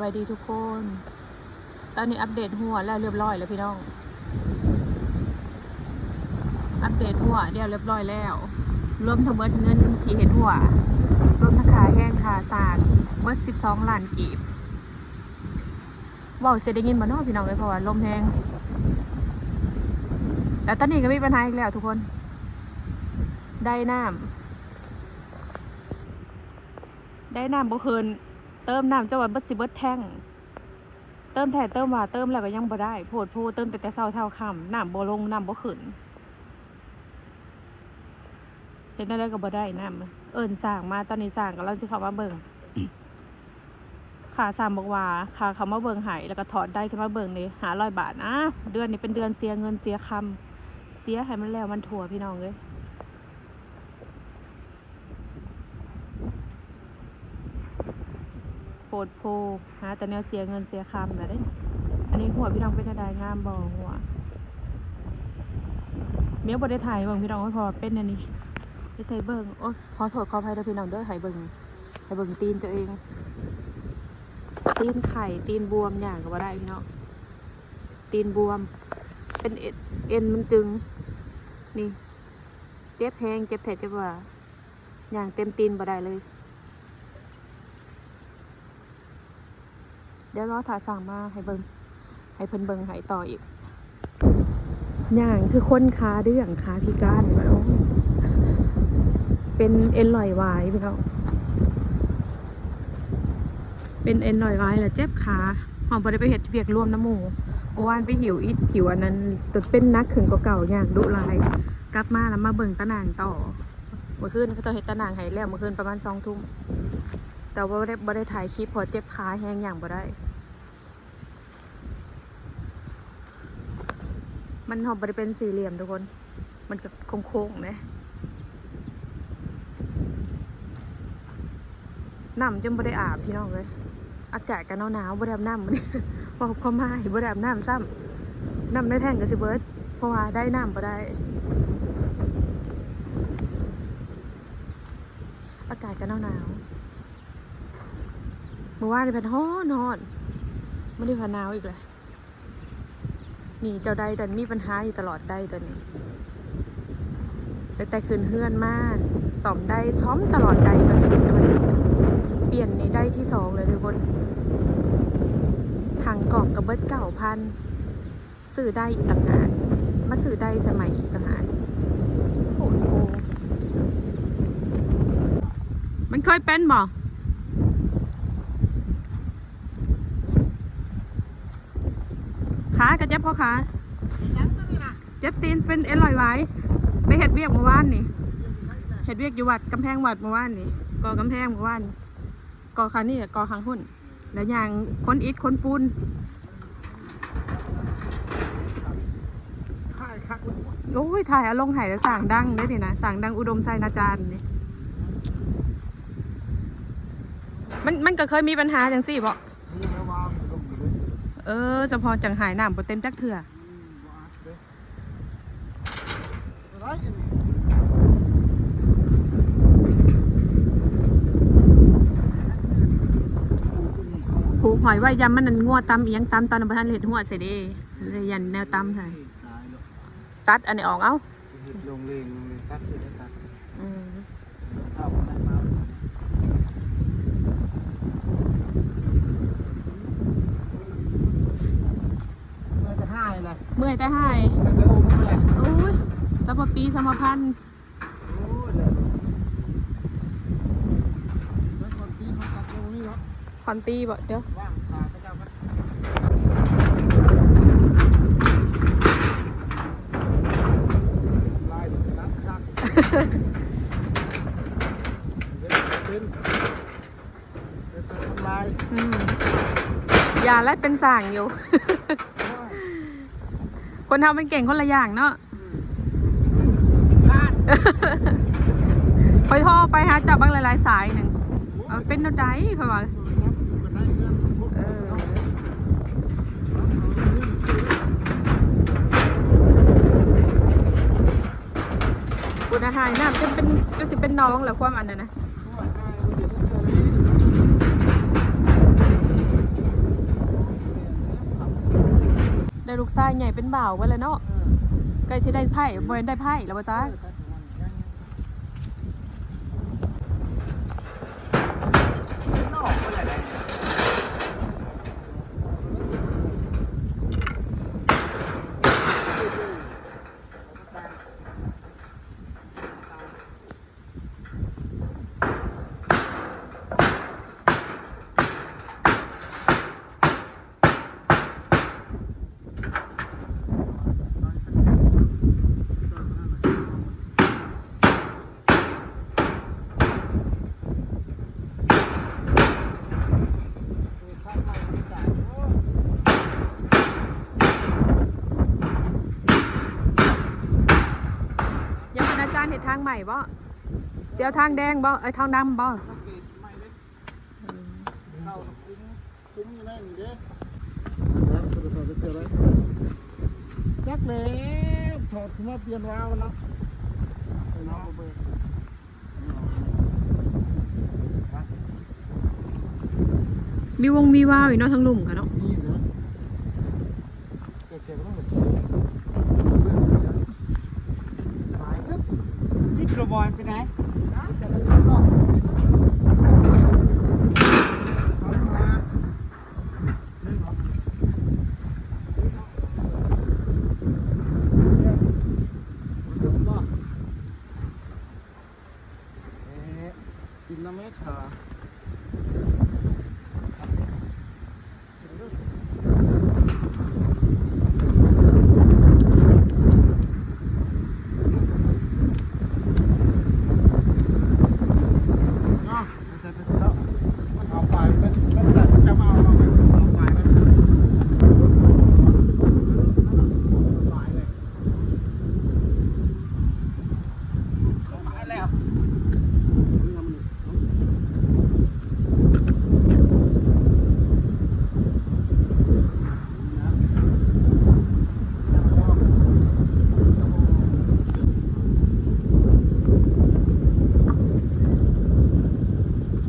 บายดีทุกคน ตอนนี้อัปเดตหัวแล้วเรียบร้อยแล้วพี่น้อง อัปเดตหัวเดียวเรียบร้อยแล้ว รวมทั้งหมดเงินที่เห็นหัว รวมทั้งขาแห้งขาสาดเบิดสิบสองล้านกีบว้าวเสียได้ยินบ่เนาะพี่น้องเลยเพราะว่าลมแห้งแต่ตอนนี้ก็มีปัญหาอีกแล้วทุกคน ได้น้ำได้น้ำบ่เคิน เติมน้ำจะว่าเบิดสิเบิดแท่งเติมแท้เติมว่าเติมแล้วก็ยังบ่ได้โพดโพเติมแต่แต่เช้าเท่าคำน้ำบ่ลงน้ำบ่ขึ้นเฮ็ดได้ก็บ่ได้น้ำเอิ้นสร้างมาตอนนี้สร้างก็เราสิเขามาเบิ่งค่าสางบอกว่าค่าเขามาเบิ่งให้แล้วก็ถอดได้ขึ้นมาเบิ่งเนี่500บาทนะเดือนนี้เป็นเดือนเสียเงินเสียคำเสียให้มันแล้วมันถั่วพี่น้องเอ้ย โพ ดโพหาแต่แนวเสียเงินเสียคำนะเด้ อันนี้หัวพี่น้องเป็นอะไรงามบอหัวเมียบได้ถ่ายเบิ่งพี่น้องพอเป็นอันนี้ไปใส่เบิ่งโอ้ขอโทษขออภัยเด้อพี่น้องเด้อให้เบิ่งให้เบิ่งตีนตัวเอง ตีนไข่ตีนบวมอย่างก็บ่ได้พี่น้องตีนบวม เป็นเอ็นเอ็นมันตึง นี่ เจ็บแพงเจ็บแผลเจ็บว่าอย่างเต็มตีนบ่ได้เลย เดี๋ยวรอถ่ายสั่งมาให้เบิงให้เพิ่นเบิงให้ต่ออีก อย่างคือคนขาเรื่องขาพิการพี่น้องเป็นเอ็นลอยวายพี่น้องเป็นเอ็นลอยวายแล้วเจ็บขาหอมบ่ได้ไปเฮ็ดเวียกร่วมน้ำหมูเมื่อวานไปหิวอีหิวอันนั้นตดเป็นนักขึ้นกว่าเก่าอย่างดุลายกลับมาแล้วมาเบิ่งตะนางต่อ เมื่อคืนเขาจะเฮ็ดตะนางให้แล้วเมื่อคืนประมาณสองทุ่มแต่ว่าบ่ได้บ่ได้ถ่ายคลิปพอเจ็บขาแห้งอย่างบ่ได้ มันหอมบริเป็นสี่เหลี่ยมทุกคน มันก็โค้งๆนะน้ำจนบ่ได้อาบพี่น้องเลย อากาศกันหนาวๆบ่ได้อาบน้ำมันบอกความหมายบ่ได้อาบน้ำซ้ำน้ำในแท่งก็สิเบิร์ดเพราะว่าได้น้ำบ่ได้ อากาศกันหนาวๆเมื่อวานนี่เป็นฮ้อนอนไม่ได้พาหนาวอีกเลย นี่เจ้าใดแต่มีปัญหาอยู่ตลอดได้ตัวนี้แต่แต่คืนเฮือนมากสอมได้ซ้อมตลอดได้ตัวนี้แต่มันเปลี่ยนในได้ที่สองเลยทุกคนทางกรอบกับเบิร์ดเก่าพันสื่อได้อีกต่างหากมาสื่อได้สมัยอีกต่างหากโอ้โหมันเคยเป็นบ่ ขากระเจ็บพอขาเจ็บตีนเป็นเอ็นลอยไว้ไปเห็ดเวียกเมื่อวานนี่เห็ดเวียกอยู่วัดกำแพงวัดเมื่อวานนี่ก่อกำแพงเมื่อวานก่อคันนี่ก่อคังหุ่นแล้วยางคนอิดคนปูนโอ้ยถ่ายอาลงถ่ายแล้วสั่งดังได้ดินะสั่งดังอุดมไซนาจารย์นี่มันมันก็เคยมีปัญหาจังสี่บ่นี่แม่วางลงอยู่เลย เออเฉพาะจังหายน้ำบ่เต็มจักเถื่อผูกหอยไว้ยำมันนั่นงัวตำเอียงตำตอนนั้นบ่ทันเห็ดหัวใส่เด้เลยยันแนวตำใส่ตัดอันนี้ออกเอ้าลงเลงลงเลงตัดเลยตัด อืม เอาคนนั้นมาเมื่ อจะให้เลยเมื่อยแต่หายเมื่อจะอุ้มเลยโอ้ยสมปีสมพันธ์โอ้ยเลยเมื่อคนที่มาตัดตรงนี้เนาะคอนตีบ่เดี๋ยวว่างตาพระเจ้าก็ลายนัดคักเดี๋ยวเป็นเดี๋ยวจะทำลายอืมอย่าและเป็นสั่งอยู่ คนทำเป็นเก่งคนละอย่างเนาะพลาดคอยโทรไปหาจับบ้างหลายๆสายหนึ่งเอาเป็นโนไดคอยว่าเอออุณหายน้ำจะเป็นจะสิเป็นน้องเหรอความอันนั้นนะ ได้ลูกชายใหญ่เป็นบ่าวไปเลยเนาะเออใกล้สิได้ไพ่บ่ได้ไพ่แล้วบ่จ้า เออครับผมยังยังนอกไปไหนได้ ยังเป็นอาจารย์เฮ็ด ทางใหม่บ่สิเอาทางแดงบ่เอ้ยทางดำบ่ยักเลยถอดขึ้นมาเปลี่ยนวาล์วเนาะเอาเนาะเอาเบิดมีวงมีว้าวอยู่เนาะทางลุ่มค่ะเนาะ นี่เหรอแกเสียก็ต้องเหมือนสายครับนี่กระ บอยไปไหนกินอกเอามาเล่นเหรอเนี่ยมันจะมาเอ๊ะกินน้ำไหมขา เนาะจะจะจะเอาไปมันมันจะจะมาเอาเราไปเอาไปมันไปเลยเอาไปแล้ว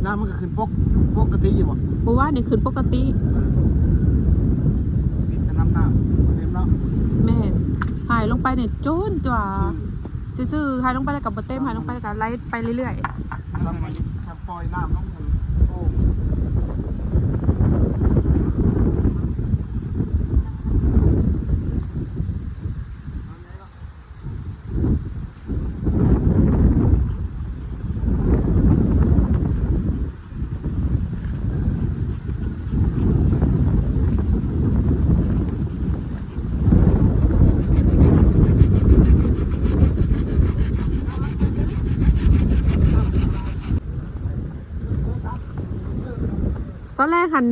น้ำมันก็ขึ้นปกปก ติอยู่บ่บ่ว่านี่ขึ้นปกติปิดแต่น้ำน้ำเต็มแล้วแม่หายลงไปเนี่ยโจนจ้าซื่อๆหายลงไปแล้วกับบ่เต็มหายลงไปแล้วก็ไล่ไปเรื่อยทำมันทำปล่อยน้ำลงมันโอ้ ๆตอนแรกหัน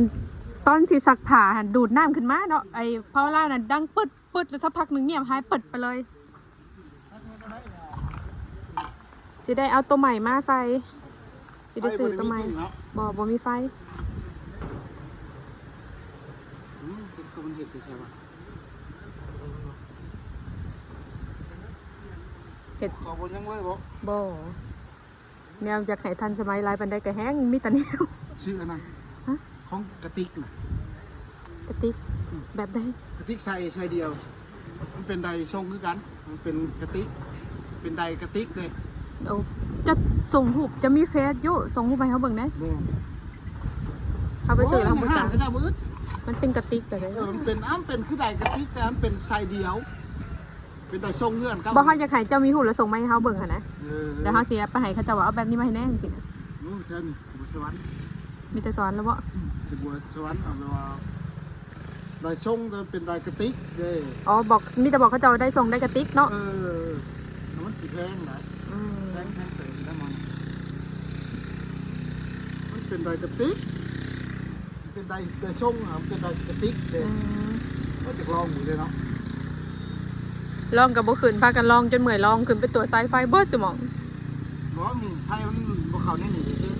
ตอนที่ซักผ้าหันดูดน้ำขึ้นมาเนาะไอ้พอเวลานั้นดังปึดปึดแล้วสักพักหนึงเงียบหายปึดไปเลยสิได้เอาตัวใหม่มาใส่สิได้ซื้อตัวใหม่บ่บ่มีไฟอืมเป็นตัวมันเห็ดสิใช่ปะเห็ดขอบคุณยังเลยบอกบ่แนวอยากให้ทันสมัยหลายปันไดก็แห้งมีแต่แนวชื่ออันนั้นฮะ ของกระติกนะกระติกแบบใดกระติกใส่ใส่เดียว มันเป็นไดทรงคือกัน มันเป็นกระติก เป็นไดกระติกเลยเอาจะส่งรูปจะมีเฟซอยู่ส่งรูปไปให้เขาเบิ่งได้โม่เอาไปซื้อแล้วโยบ่ในห้าจ้างก็จะมืดมันเป็นกระติกแบบใดเออมันเป็นอ้ำเป็นคือไดกระติกแต่มันเป็นใส่เดียว เป็นไดทรงเงื่อนครับบ่เขาอยากให้เจ้ามีรูปแล้วส่งมาให้เขาเบิ่งหั่นนะเออแล้วเขาสิไปให้เขาเจะว่าเอาแบบนี้มาให้แน่จริงๆนะนู่นเช่นบุษสวรรค์ มีแต่สอนแล้วบ่สิบัวสวรรค์เอาไปว่าไดทรงจะเป็นไดกระติกเด้อ๋อบอกมีแต่บอกเขาเจะได้ส่งได้กระติกเนาะเออแล้วมันสีแพงนะอืมแพงแพงเต็มได้มันมันเป็นไดกระติกมันเป็นไดไดทรงอะมันเป็นไดกระติกเด้อืมก็จะลองอยู่เลยเนาะลองกับบ่ขึ้นพากันลองจนเมื่อยลองขึ้นไปตรวจสายไฟเบิดสมองบอกว่ามีไพ่มันบวเขาเนี่ยหนีคือ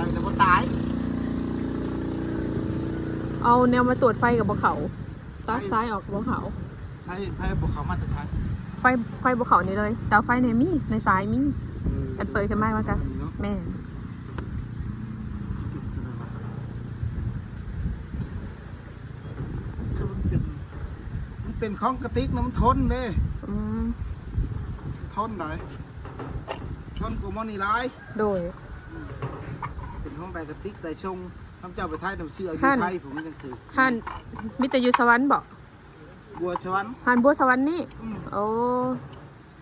ไดแต่ว่าตายเอาแนวมาตรวจไฟกับบ่เขาตัดซ้ายออกบ่เขา ไพ่ไพ่บวเขามาจะใช้ไฟไฟบ่เขานี่เลยแต่ไฟในมีในสายมีอันเปิดขึ้นมาว่าจ้ะเนาะแม่เเป็นของกระติกน้ำทนเด้อืมทนไหนทนกูมอนี่ร้าย โดยเป็นของ ใบกระติกใบชงทำเจ้าไปไทยน้ำเชื่ออยู่ท่านไทยผมยังถือห่านมิตรอยู่สวรรค์บ่บัวชวันห่านบัวสวรรค์นี่อืมโอ้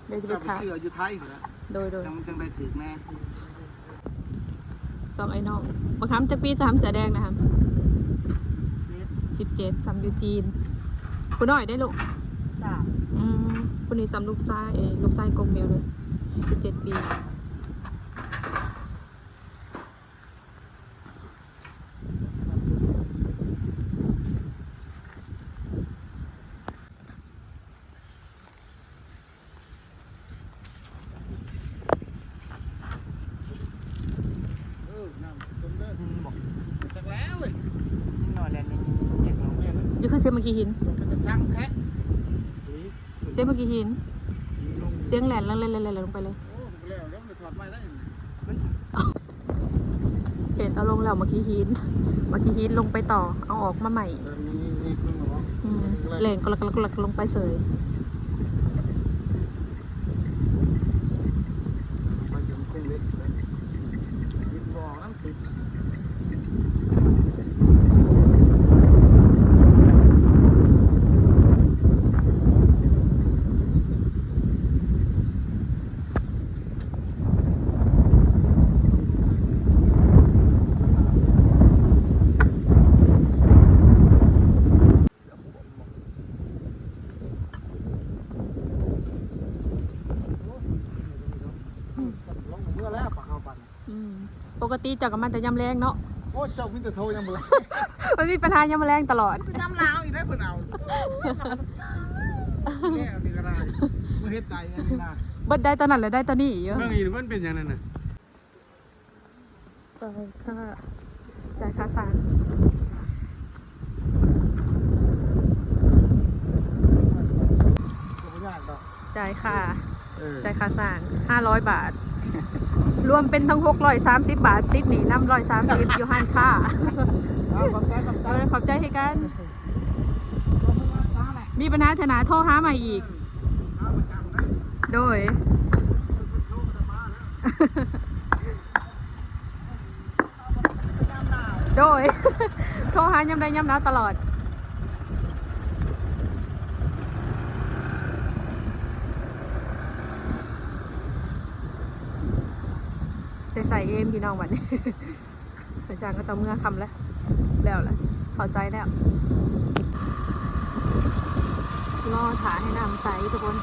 เดี๋ยวจะไปเจ้าไปถามเชื่ออยู่ไทยอยู่แล้วโดยโดยจังจังได้ถือแน่สองไอ้น้องบางครั้งจักปีสามเสือแดงนะครับสิบเจ็ดสามยูจีนคุณน้อยได้ลูกสามอืมคุณนี่สามลูกชายเอยลูกชายกงเมลเลยสิบเจ็ดปี เออน้ำต้มเด้อบอกจากแล้วเว้ย นอนแล้วนี่อยากลง แม่มัน อ ยูคือเสียงเมื่อกี้หินมันจะสั่งแท้เสียงเมื่อกี้หิน เสียงแหลนแล้วเลยลงไปเลย โอ้มันแล้วแล้วมันถอดไม้ได้ยังไงเห็นเอาลงแล้วเมื่อกี้หิน เมื่อกี้หินลงไปต่อ เอาออกมาใหม่ นี่นี่เพิ่งมาบอกอืมแหลนก็ลักลักลักลงไปเสย ไปถึงคงเล็กเลยติดบ่อน้ำติด ลงเมื่อแล้วปากเอาปัน อืมปก ติเจากกับมันแต่ยำแรงเนาะโอ้เจ้ามิตรโทรยังบ่ละมันมีปัญหายำแรงตลอดน้ำลาวอีกได้เพิ่นเอาแก้วนี่ก็ได้เมื่อเฮ็ดใจอันนี้นะเบิดได้ตอนนั้นเลยได้ตอนนี้อีกเยอะเรื่องนี้มันเป็นอย่างนั้นน่ะจ่ายค่าจ่ายค่าสร้างก็บ่ยากดอกจ่ายค่าเออ จ่ายค่าสร้างห้าร้อยบาท รวมเป็นทั้งหกร้อยสามสิบบาท ติดหนีน้ำร้อยสามสิบอยู่ห้านค่าเอาขอบใจขอบใจเออขอบใจให้กัน มีปัญหาเถอะนาโทรหาใหม่อีกเอาประจำได้โดยโดยโทรหาย้ำได้ย้ำนะตลอด ใส่ใส่เอมพี่น้องวันนี้อาจารย์ก็จะเมื่อคำแล้ว แล้วแหละพอใจแล้วรอถาให้น้ำใสทุกคน